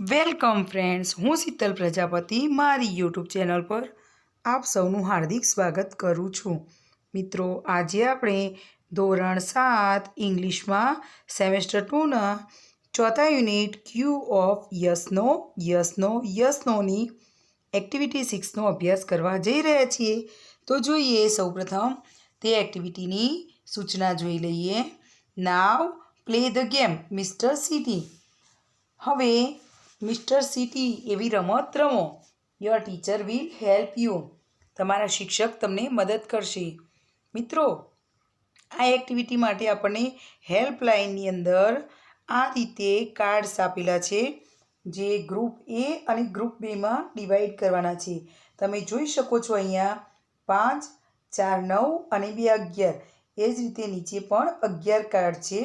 Welcome friends, હું શીતલ પ્રજાપતિ, મારી YouTube channel પર આપ સૌનું હાર્દિક સ્વાગત કરું છું. મિત્રો, આજે આપણે ધોરણ સાત ઇંગ્લિશમાં સેમેસ્ટર ટુના ચોથા યુનિટ ક્યુ ઓફ યસનો યસનો, યસનોની એક્ટિવિટી સિક્સનો અભ્યાસ કરવા જઈ રહ્યા છીએ. તો જોઈએ સૌપ્રથમ તે એક્ટિવિટીની સૂચના જોઈ લઈએ. Now, play the game, Mister City. હવે મિસ્ટર સિટી, એવી રમત રમો. Your teacher will help you. તમારા શિક્ષક તમને મદદ કરશે. મિત્રો, આ એક્ટિવિટી માટે આપણને હેલ્પલાઇનની અંદર આ રીતે કાર્ડ્સ આપેલા છે, જે ગ્રુપ એ અને ગ્રુપ બેમાં ડિવાઈડ કરવાના છે. તમે જોઈ શકો છો અહીંયા પાંચ, ચાર, નવ અને બે અગિયાર. એ જ રીતે નીચે પણ અગિયાર કાર્ડ છે.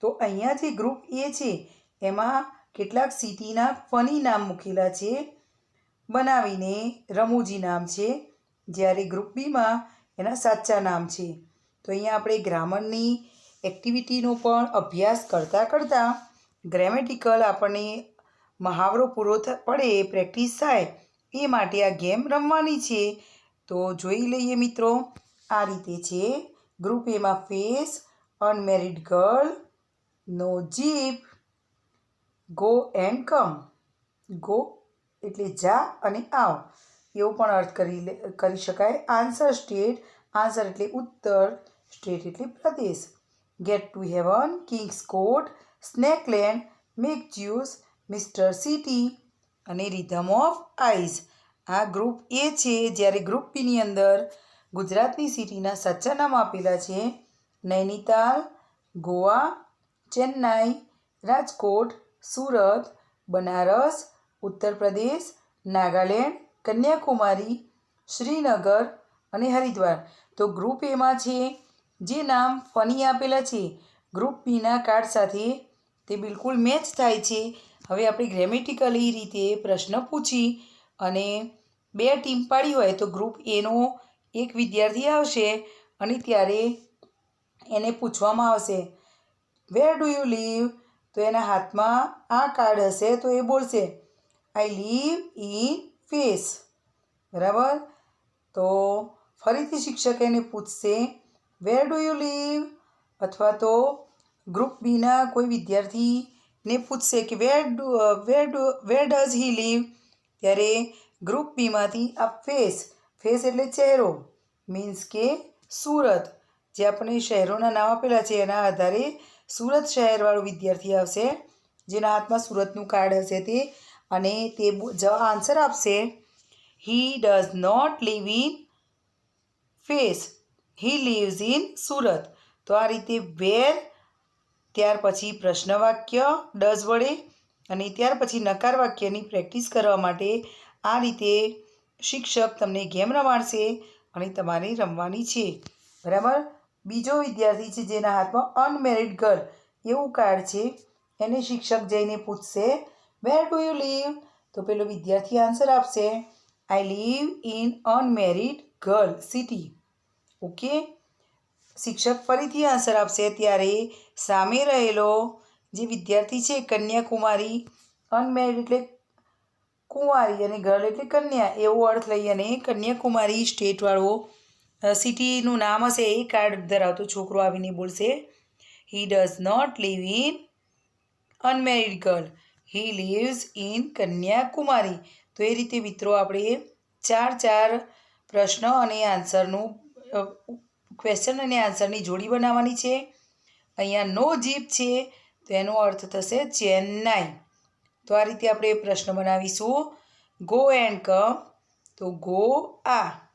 તો અહીંયા જે ગ્રુપ એ છે, એમાં કેટલાક સિટીના ફની નામ મૂકેલા છે. બનાવીને રમૂજી નામ છે. જ્યારે ગ્રુપ બીમાં એના સાચા નામ છે. તો અહીંયા આપણે ગ્રામરની એક્ટિવિટીનો પણ અભ્યાસ કરતાં કરતાં ગ્રેમેટિકલ આપણને મહાવરો પૂરો પડે, પ્રેક્ટિસ થાય, એ માટે આ ગેમ રમવાની છે. તો જોઈ લઈએ મિત્રો, આ રીતે છે. ગ્રુપ એમાં face, unmarried girl, no jeep go and come go એટલે જા અને આવ. એવો પણ અર્થ કરી લે, કરી શકાય. આન્સર સ્ટેટ આન્સર એટલે ઉત્તર. સ્ટેટ એટલે પ્રદેશ. Get to heaven kings court snakeland make juice Mister City અને રિધમ ઓફ આઈસ આ ગ્રુપ એ છે જ્યારે ગ્રુપ બીની અંદર ગુજરાતની સિટીના સાચા નામ આપેલા છે. નૈનીતાલ ગોવા ચેન્નાઈ રાજકોટ સુરત, બનારસ, ઉત્તર પ્રદેશ, નાગાલેન્ડ, કન્યાકુમારી, શ્રીનગર અને હરિદ્વાર. તો ગ્રુપ એમાં છે, જે નામ ફની આપેલા છે ગ્રુપ બીના કાર્ડ સાથે તે બિલકુલ મેચ થાય છે. હવે આપણે ગ્રેમેટિકલી રીતે પ્રશ્ન પૂછી અને બે ટીમ પાડી હોય તો ગ્રુપ એનો એક વિદ્યાર્થી આવશે અને ત્યારે એને પૂછવામાં આવશે વેર ડુ યુ લીવ તો એના હાથમાં આ કાર્ડ હશે તો એ બોલશે આઈ લીવ ઇન ફેસ બરાબર? તો ફરીથી શિક્ષક એને પૂછશે વેર ડુ યુ લીવ અથવા તો ગ્રુપ બીના કોઈ વિદ્યાર્થીને પૂછશે કે where do where do where does he live ત્યારે ગ્રુપ બીમાંથી આ ફેસ ફેસ એટલે ચહેરો મીન્સ કે સુરત, જે આપણે શહેરોના નામ આપેલા છે, એના આધારે સુરત શહેરવાળો વિદ્યાર્થી આવશે, જેના હાથમાં સુરતનું કાર્ડ હશે તે. અને તે આન્સર આપશે he does not live in face he lives in Surat. તો આ રીતે વેર, ત્યાર પછી પ્રશ્ન વાક્ય ડઝ વડે, અને ત્યાર પછી નકાર વાક્યની પ્રેક્ટિસ કરવા માટે આ રીતે શિક્ષક તમને ગેમ રમાડશે અને તમારે રમવાની છે. બરાબર? બીજો વિદ્યાર્થી છે જેના હાથમાં અનમેરિડ ગર્લ એવું કાર્ડ છે. એને શિક્ષક જઈને પૂછશે વેર ડુ યુ લીવ તો પેલો વિદ્યાર્થી આન્સર આપશે I live in unmarried girl city okay? શિક્ષક ફરીથી આન્સર આપશે, ત્યારે સામે રહેલો જે વિદ્યાર્થી છે કન્યાકુમારી અનમેરિડ એટલે કુંવારી અને ગર્લ એટલે કન્યા. એવો અર્થ લઈ અને કન્યાકુમારી સ્ટેટવાળો સિટીનું નામ હશે એ કાર્ડ ધરાવતો છોકરો આવીને બોલશે he does not live in unmarried girl he lives in Kanyakumari. તો એ રીતે મિત્રો આપણે ચાર ચાર પ્રશ્ન અને આન્સરનું ક્વેશ્ચન અને આન્સરની જોડી બનાવવાની છે. અહીંયા નો જીપ છે, તો એનો અર્થ થશે ચેન્નાઈ. તો આ રીતે આપણે પ્રશ્ન બનાવીશું. ગો એન્ડ કમ તો ગો આ.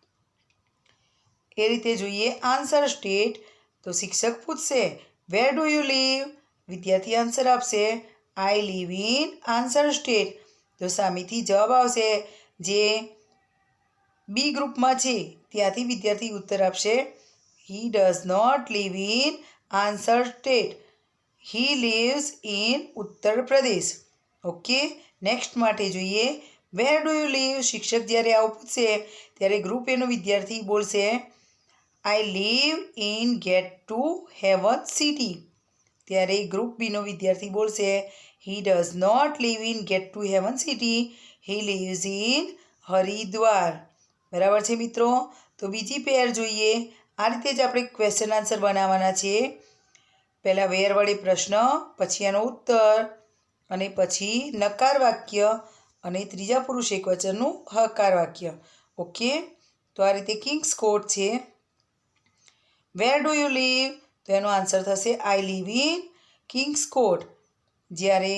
એ રીતે જોઈએ આન્સર સ્ટેટ તો શિક્ષક પૂછશે વેર ડુ યુ લીવ વિદ્યાર્થી આન્સર આપશે I live in answer state તો સામેથી જવાબ આવશે, જે બી ગ્રુપમાં છે. ત્યાંથી વિદ્યાર્થી ઉત્તર આપશે he does not live in answer state he lives in Uttar Pradesh. Okay next માટે જોઈએ વેર ડુ યુ લીવ શિક્ષક જ્યારે આવું પૂછશે, ત્યારે ગ્રુપ એનો વિદ્યાર્થી બોલશે I live in get to heaven city ત્યારે ગ્રુપ બીનો વિદ્યાર્થી બોલશે he does not live in get to heaven city he lives in Haridwar. બરાબર છે મિત્રો? તો બીજી પેર જોઈએ. આ રીતે જ આપણે ક્વેશ્ચન આન્સર બનાવવાના છે. પહેલાં વેર વડે પ્રશ્ન, પછી એનો ઉત્તર, અને પછી નકાર વાક્ય, અને ત્રીજા પુરુષ એકવચનનું હકાર વાક્ય. ઓકે? તો આ રીતે કિંગ્સ કોટ છે. વેર ડુ યુ લીવ તો એનો આન્સર થશે I live in kings coat જ્યારે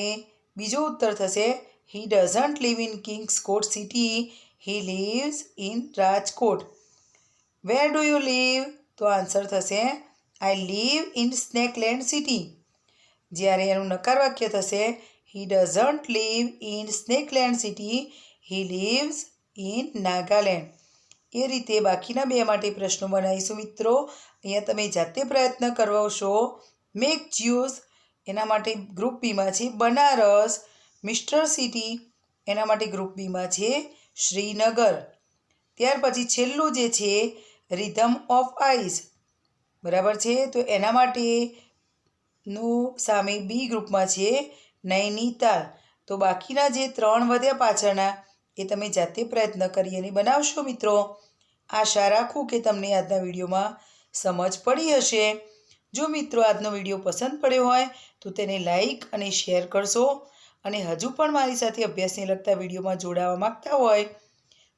બીજો ઉત્તર થશે he doesn't live in kings coat city he lives in Rajkot. Where do you live તો આન્સર થશે I live in snakeland city જ્યારે એનું નકાર વાક્ય થશે he doesn't live in snakeland city he lives in Nagaland એ રીતે બાકીના બે માટે પ્રશ્નો બનાવીશું મિત્રો. અહીંયા તમે જાતે પ્રયત્ન કરવશો મેક જ્યુસ એના માટે ગ્રુપ બીમાં છે. બનારસ, મિસ્ટર સિટી એના માટે ગ્રુપ બીમાં છે. શ્રીનગર. ત્યાર પછી છેલ્લું જે છે, રિધમ ઓફ આઈસ. બરાબર છે? તો એના માટેનું સામે બી ગ્રુપમાં છે નૈનીતાલ. તો બાકીના જે ત્રણ વધ્યા પાછળના એ તમે જાતે પ્રયત્ન કરી અને બનાવશો, મિત્રો. આશા રાખું કે તમને આજના વિડીયોમાં સમજ પડી હશે. જો મિત્રો આજનો વીડિયો પસંદ પડ્યો હોય, તો તેને લાઈક અને શેર કરશો. અને હજુ પણ મારી સાથે અભ્યાસને લગતા વિડીયોમાં જોડાવા માગતા હોય,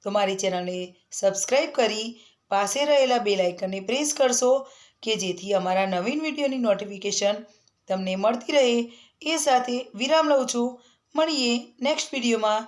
તો મારી ચેનલને સબસ્ક્રાઈબ કરી પાસે રહેલા બે લાઇકનને પ્રેસ કરશો, કે જેથી અમારા નવીન વિડીયોની નોટિફિકેશન તમને મળતી રહે. એ સાથે વિરામ લઉં છું. મળીએ નેક્સ્ટ વિડીયોમાં.